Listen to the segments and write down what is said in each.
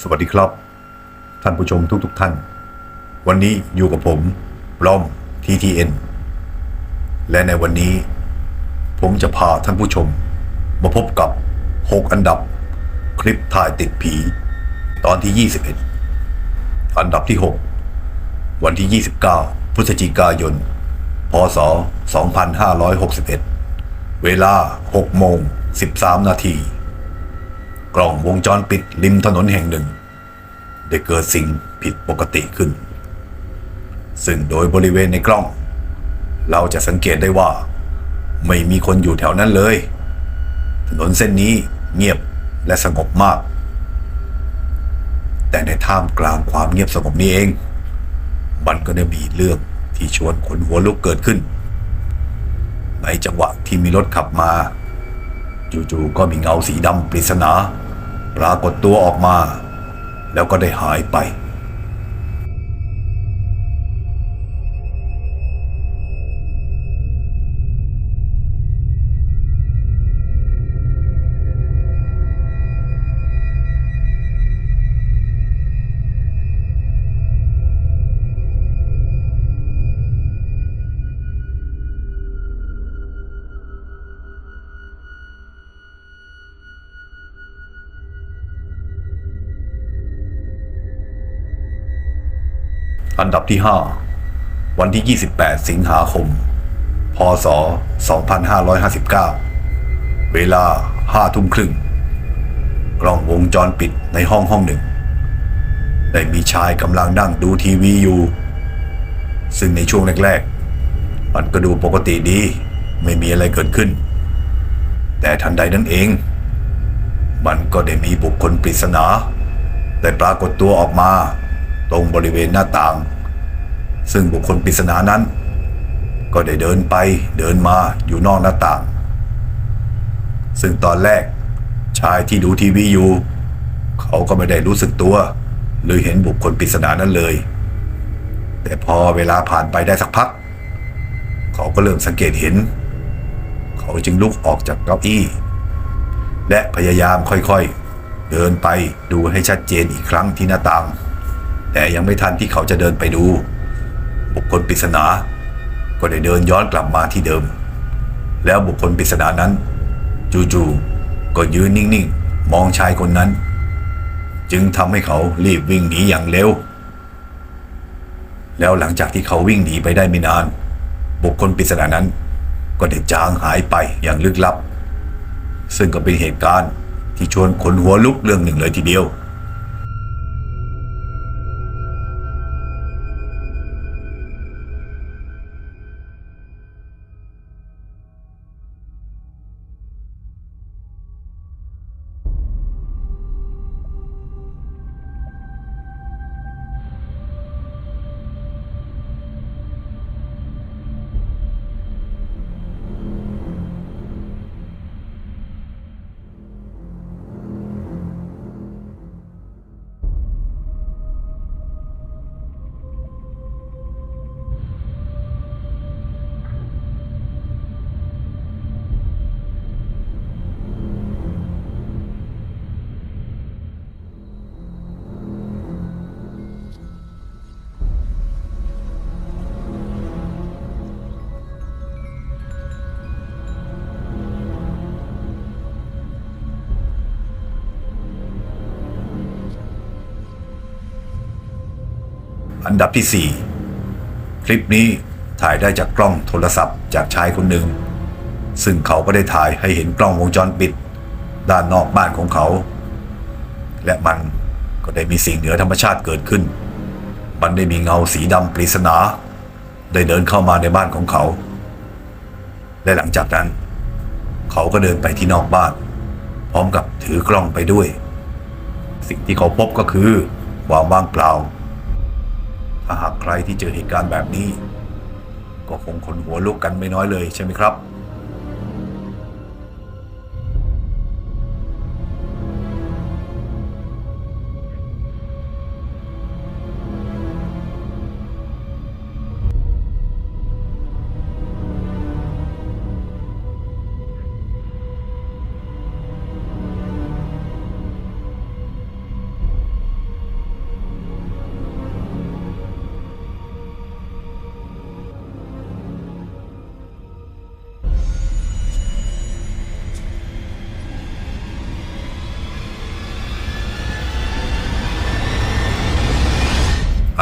สวัสดีครับ ท่านผู้ชมทุกๆทท่าน วันนี้อยู่กับผมร่อม TTN และในวันนี้ ผมจะพาท่านผู้ชม มาพบกับ 6 อันดับ คลิปถ่ายติดผี ตอนที่ 21 อันดับที่ 6 วันที่ 29 พฤศจิกายน พศ 2561 เวลา 6 โมง 13 นาที กล้องวงจรปิดริมถนนแห่งหนึ่ง ได้เกิดสิ่งผิดปกติขึ้น ซึ่งโดยบริเวณในกล้อง เราจะสังเกตได้ว่า ไม่มีคนอยู่แถวนั้นเลย ถนนเส้นนี้เงียบและสงบมาก แต่ในท่ามกลางความเงียบสงบนี้เอง มันก็ได้มีเรื่องที่ชวนขนหัวลุกเกิดขึ้น ในจังหวะที่มีรถขับมา จู่ๆก็มีเงาสีดำปริศนา ปรากฏตัวออกมา แล้วก็ได้หายไป อันดับที่ 5 วันที่ 28 สิงหาคม พศ 2559 เวลา5ทุ่มครึ่ง กล้องวงจรปิดในห้องห้องหนึ่ง ได้มีชายกำลังนั่งดูทีวีอยู่ ซึ่งในช่วงแรกๆ มันก็ดูปกติดี ไม่มีอะไรเกิดขึ้น แต่ทันใดนั้นเอง มันก็ได้มีบุคคลปริศนา ได้ปรากฏตัวออกมา ตรงบริเวณหน้าต่าง ซึ่งบุคคลปริศนานั้น ก็ได้เดินไปเดินมาอยู่นอกหน้าต่าง ซึ่งตอนแรกชายที่ดูทีวีอยู่ เขาก็ไม่ได้รู้สึกตัว หรือเห็นบุคคลปริศนานั้นเลย แต่พอเวลาผ่านไปได้สักพัก เขาก็เริ่มสังเกตเห็น เขาจึงลุกออกจากเก้าอี้ และพยายามค่อยๆ เดินไปดูให้ชัดเจนอีกครั้งที่หน้าต่าง แต่ยังไม่ทันที่เขาจะเดินไปดู บุคคลปริศนา ก็ได้เดินย้อนกลับมาที่เดิม แล้วบุคคลปริศนานั้น จู่ๆก็ยืนนิ่งๆ มองชายคนนั้น จึงทำให้เขารีบวิ่งหนีอย่างเร็ว แล้วหลังจากที่เขาวิ่งหนีไปได้ไม่นาน บุคคลปริศนานั้น ก็ได้จางหายไปอย่างลึกลับ ซึ่งก็เป็นเหตุการณ์ที่ชวนขนหัวลุกเรื่องหนึ่งเลยทีเดียว อันดับที่ 4 คลิปนี้ถ่ายได้จากกล้องโทรศัพท์จากชายคนหนึ่ง ซึ่งเขาก็ได้ถ่ายให้เห็นกล้องวงจรปิด ด้านนอกบ้านของเขา และมันก็ได้มีสิ่งเหนือธรรมชาติเกิดขึ้น มันได้มีเงาสีดำปริศนา ได้เดินเข้ามาในบ้านของเขา และหลังจากนั้น เขาก็เดินไปที่นอกบ้าน พร้อมกับถือกล้องไปด้วย สิ่งที่เขาพบก็คือความว่างเปล่า ถ้าหากใครที่เจอเหตุการณ์แบบนี้ ก็คงคนหัวลุกกันไม่น้อยเลยใช่ไหมครับ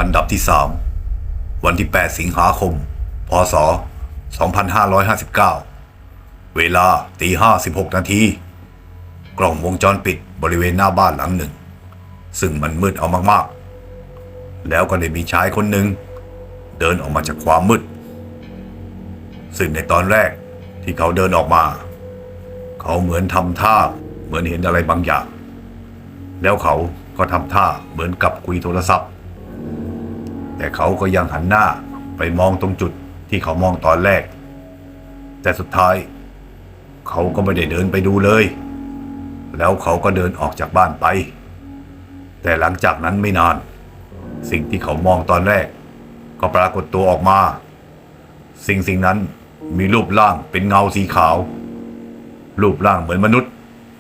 อันดับที่ 3 วันที่ 8 สิงหาคม พศ 2559 เวลาตีห้าสิบหกนาที กล้องวงจรปิดบริเวณหน้าบ้านหลังหนึ่ง ซึ่งมันมืดเอามากๆ แล้วก็ได้มีชายคนหนึ่ง เดินออกมาจากความมืด ซึ่งในตอนแรกที่เขาเดินออกมา เขาเหมือนทำท่าเหมือนเห็นอะไรบางอย่าง แล้วเขาก็ทำท่าเหมือนกับคุยโทรศัพท์ แต่เขาก็ยังหันหน้าไปมองตรงจุดที่เขามองตอนแรก แต่สุดท้าย เขาก็ไม่ได้เดินไปดูเลย แล้วเขาก็เดินออกจากบ้านไป แต่หลังจากนั้นไม่นาน สิ่งที่เขามองตอนแรก ก็ปรากฏตัวออกมา สิ่งสิ่งนั้นมีรูปร่างเป็นเงาสีขาว รูปร่างเหมือนมนุษย์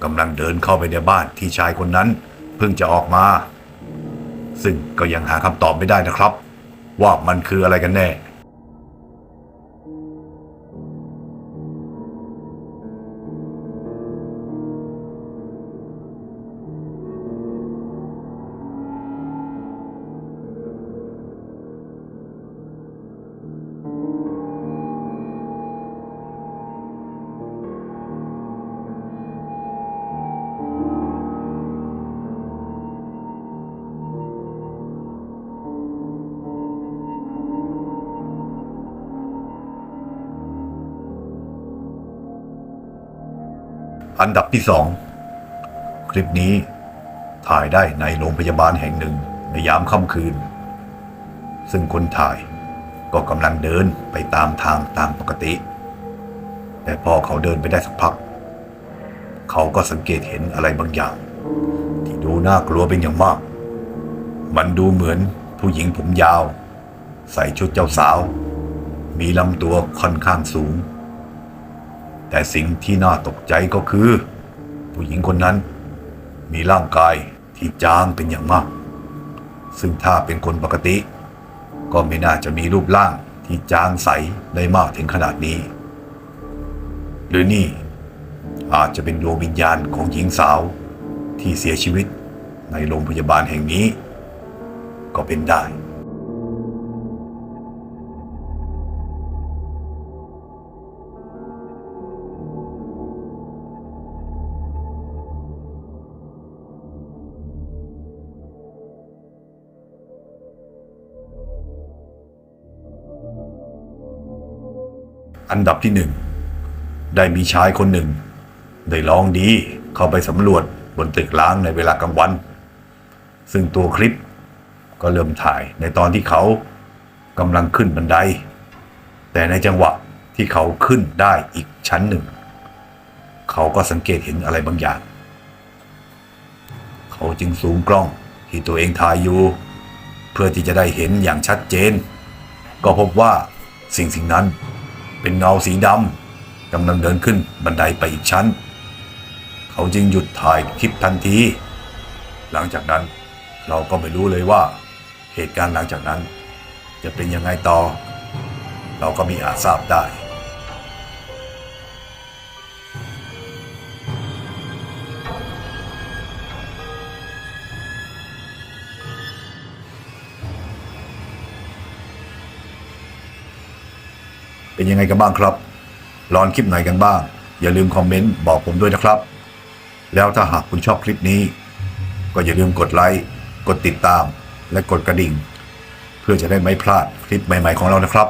กำลังเดินเข้าไปในบ้านที่ชายคนนั้น เพิ่งจะออกมา ซึ่งก็ยังหาคำตอบไม่ได้นะครับ ว่ามันคืออะไรกันแน่ อันดับที่สองคลิปนี้ถ่ายได้ในโรงพยาบาลแห่งหนึ่งในยามค่ำคืน ซึ่งคนถ่ายก็กำลังเดินไปตามทางตามปกติ แต่พอเขาเดินไปได้สักพัก เขาก็สังเกตเห็นอะไรบางอย่าง ที่ดูน่ากลัวเป็นอย่างมาก มันดูเหมือนผู้หญิงผมยาว ใส่ชุดเจ้าสาว มีลำตัวค่อนข้างสูง แต่สิ่งที่น่าตกใจก็คือ ผู้หญิงคนนั้น มีร่างกายที่จางเป็นอย่างมาก ซึ่งถ้าเป็นคนปกติ ก็ไม่น่าจะมีรูปร่างที่จางใสได้มากถึงขนาดนี้ หรือนี่อาจจะเป็นดวงวิญญาณของหญิงสาวที่เสียชีวิตในโรงพยาบาลแห่งนี้ ก็เป็นได้ อันดับที่หนึ่งได้มีชายคนหนึ่ง ได้ลองดีเข้าไปสำรวจบนตึกล้างในเวลากลางวัน ซึ่งตัวคลิปก็เริ่มถ่ายในตอนที่เขากำลังขึ้นบันได แต่ในจังหวะที่เขาขึ้นได้อีกชั้นหนึ่ง เขาก็สังเกตเห็นอะไรบางอย่าง เขาจึงซูมกล้องที่ตัวเองถ่ายอยู่ เพื่อที่จะได้เห็นอย่างชัดเจน ก็พบว่าสิ่งสิ่งนั้น เป็นเงาสีดำกำลังเดินขึ้นบันไดไปอีกชั้น เขาจึงหยุดถ่ายคลิปทันที หลังจากนั้นเราก็ไม่รู้เลยว่า เหตุการณ์หลังจากนั้น จะเป็นยังไงต่อ เราก็มีอาจทราบได้ เป็นยังไงกันบ้างครับรอนคลิปไหนกันบ้าง อย่าลืมคอมเมนต์บอกผมด้วยนะครับ แล้วถ้าหากคุณชอบคลิปนี้ ก็อย่าลืมกดไลค์กดติดตามและกดกระดิ่ง เพื่อจะได้ไม่พลาดคลิปใหม่ ๆของเรานะครับ